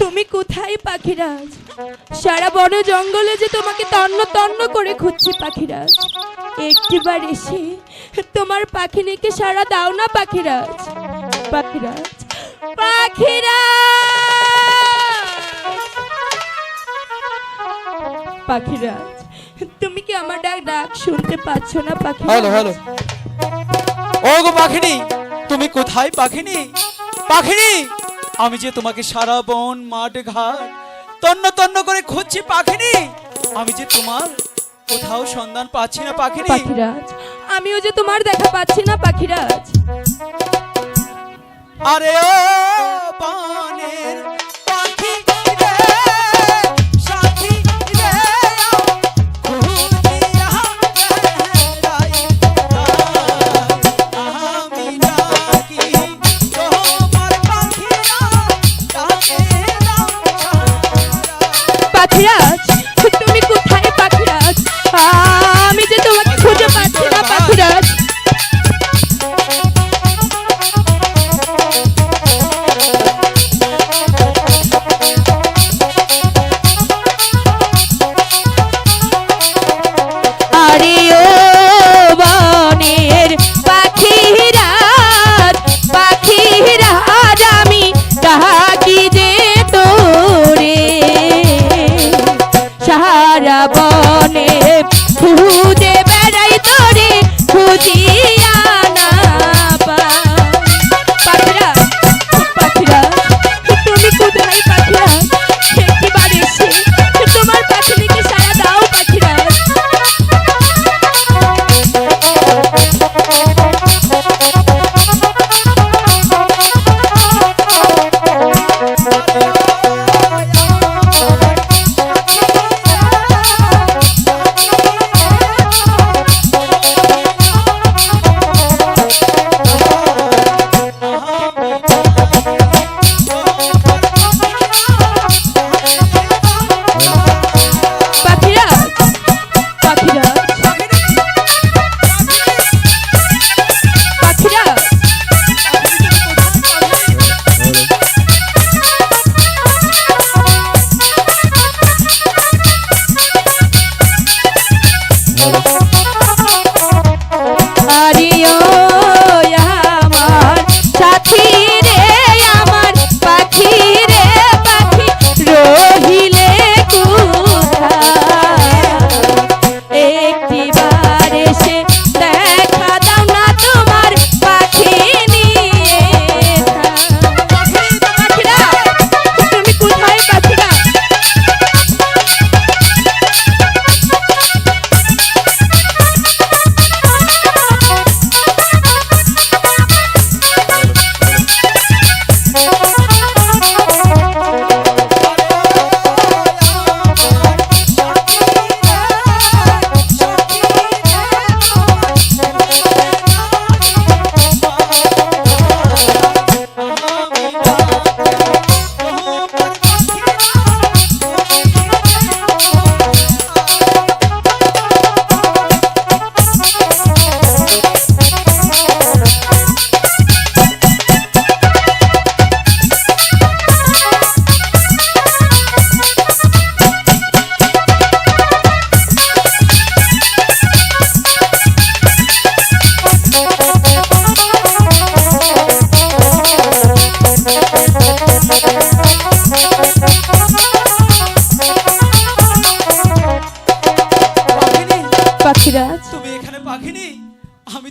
তুমি কোথায় পাখিরাজ? সারা বন জঙ্গলে যে তোমাকে তন্ন তন্ন করে খুঁজছি পাখিরাজ। একটিবার এসে তোমার পাখি পাখিনিকে সারা দাও না পাখিরাজ। পাখিরাজ পাখিরাজ! পাখিরাজ, তুমি কি আমার ডাক ডাক শুনতে পাচ্ছ না পাখি হ্যালো হ্যালো। ও গো পাখিনি, তুমি কোথায় পাখিনি? পাখিনি! আমি যে তোমাকে সারা বন মাঠ ঘাট তন্ন তন্ন করে খুঁজছি পাখিনি। আমি যে তোমার কোথাও সন্ধান পাচ্ছি না পাখিনি। পাখিরাজ আমিও যে তোমার দেখা পাচ্ছি না পাখিরাজ। আরে ও সারা আরে